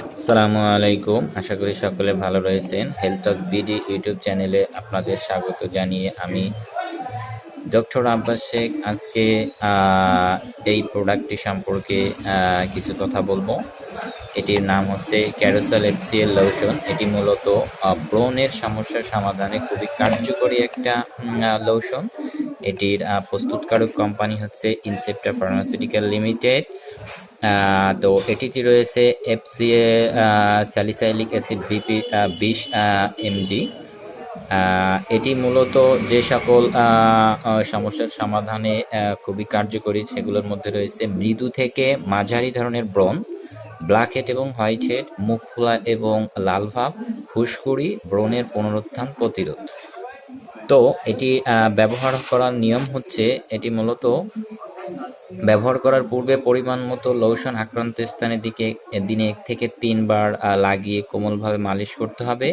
আসসালামু আলাইকুম। আশা করি সকলে ভালো রয়েছেন। হেলথ অফ বিডি ইউটিউব চ্যানেলে আপনাদের স্বাগত জানিয়ে আমি ডক্টর আব্বাস শেখ। আজকে এই প্রোডাক্টটি সম্পর্কে কিছু কথা বলব। এটির নাম হচ্ছে ক্যারোসেল এফসিএল লোশন এটি মূলত ব্রণের সমস্যার সমাধানে খুবই কার্যকরী একটা লোশন এটির প্রস্তুতকারক কোম্পানি হচ্ছে ইনসেপ্টা ফার্মাসিউটিক্যাল লিমিটেড তো এটিতে রয়েছে এফসিএ স্যালিসাইলিক অ্যাসিড বিপি বিশ এমজি এটি মূলত যে সকল সমস্যার সমাধানে খুবই কার্যকরী, সেগুলোর মধ্যে রয়েছে মৃদু থেকে মাঝারি ধরনের ব্রণ, ব্ল্যাক হেড এবং হোয়াইট হেড, মুখ ফোলা এবং লাল ভাব, ফুসকুড়ি, ব্রণের পুনরুত্থান প্রতিরোধ। তো এটি ব্যবহার করার নিয়ম হচ্ছে, এটি মূলত ব্যবহার করার পূর্বে পরিমাণ মতো লোশন আক্রান্ত স্থানের দিকে দিনে এক থেকে তিনবার লাগিয়ে কোমলভাবে মালিশ করতে হবে।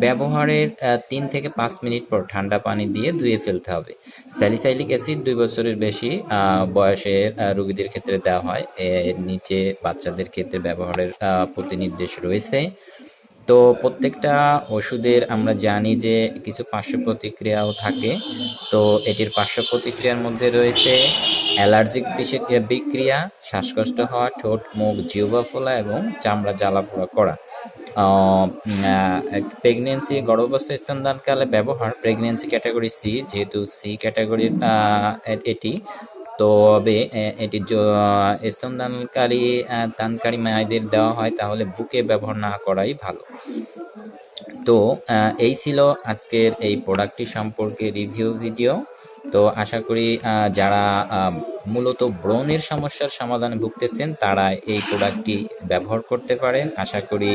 ব্যবহারের তিন থেকে পাঁচ মিনিট পর ঠান্ডা পানি দিয়ে ধুয়ে ফেলতে হবে। স্যালিসাইলিক অ্যাসিড দুই বছরের বেশি বয়সের রোগীদের ক্ষেত্রে দেওয়া হয়। এর নিচে বাচ্চাদের ক্ষেত্রে ব্যবহারের আহ, প্রতি নির্দেশ রয়েছে। তো প্রত্যেকটা ওষুধের আমরা জানি যে কিছু পার্শ্ব প্রতিক্রিয়াও থাকে। তো এটির পার্শ্ব প্রতিক্রিয়ার মধ্যে রয়েছে অ্যালার্জিক বিক্রিয়া, শ্বাসকষ্ট হওয়া, ঠোঁট, মুখ, জিহ্বা ফোলা এবং চামড়া জ্বালা পোড়া করা। প্রেগনেন্সি গর্ভাবস্থা স্তনদানকালে ব্যবহার প্রেগনেন্সি ক্যাটাগরি সি যেহেতু সি ক্যাটাগরির এটি। তবে এটি স্তন দানকারী দানকারী মায়েদের দেওয়া হয়, তাহলে বুকে ব্যবহার না করাই ভালো। তো এই ছিল আজকের এই প্রোডাক্টটি সম্পর্কে রিভিউ ভিডিও তো আশা করি যারা মূলত ব্রণের সমস্যার সমাধানে ভুগতেছেন, তারা এই প্রোডাক্টটি ব্যবহার করতে পারেন। আশা করি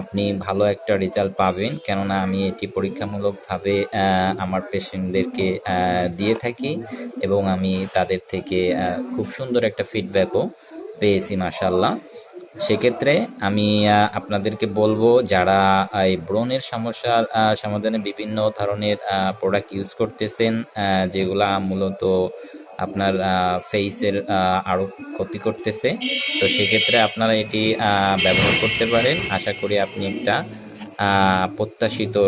আপনি ভালো একটা রেজাল্ট পাবেন। কেননা আমি এটি পরীক্ষামূলকভাবে আমার পেশেন্টদেরকে দিয়ে থাকি এবং আমি তাদের থেকে খুব সুন্দর একটা ফিডব্যাকও পেয়েছি মাসাল্লাহ সেক্ষেত্রে আমি আপনাদেরকে বলব, যারা এই ব্রণের সমস্যার সমাধানে বিভিন্ন ধরনের প্রোডাক্ট ইউজ করতেছেন যেগুলা মূলত আপনার ফেসের আরও ক্ষতি করতেছে, তো সেক্ষেত্রে আপনারা এটি ব্যবহার করতে পারেন। আশা করি আপনি একটা প্রত্যাশিত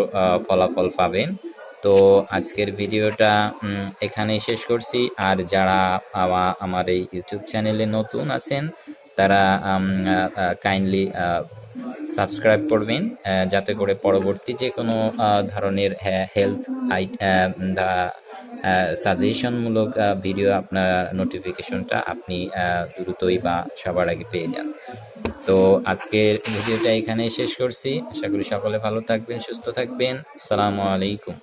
ফলাফল পাবেন। তো আজকের ভিডিওটা এখানেই শেষ করছি। আর যারা আমা- আমার এই ইউটিউব চ্যানেলে নতুন আছেন তারা কাইন্ডলি সাবস্ক্রাইব করবেন যাতে করে পরবর্তী যে কোনো ধরনের হেলথ আইট সাজেশনমূলক ভিডিও আপনার নোটিফিকেশনটা আপনি দ্রুতই বা সবার আগে পেয়ে যান। তো আজকের ভিডিওটা এখানে শেষ করছি। আশা করি সকলে ভালো থাকবেন, সুস্থ থাকবেন। আসসালামু আলাইকুম।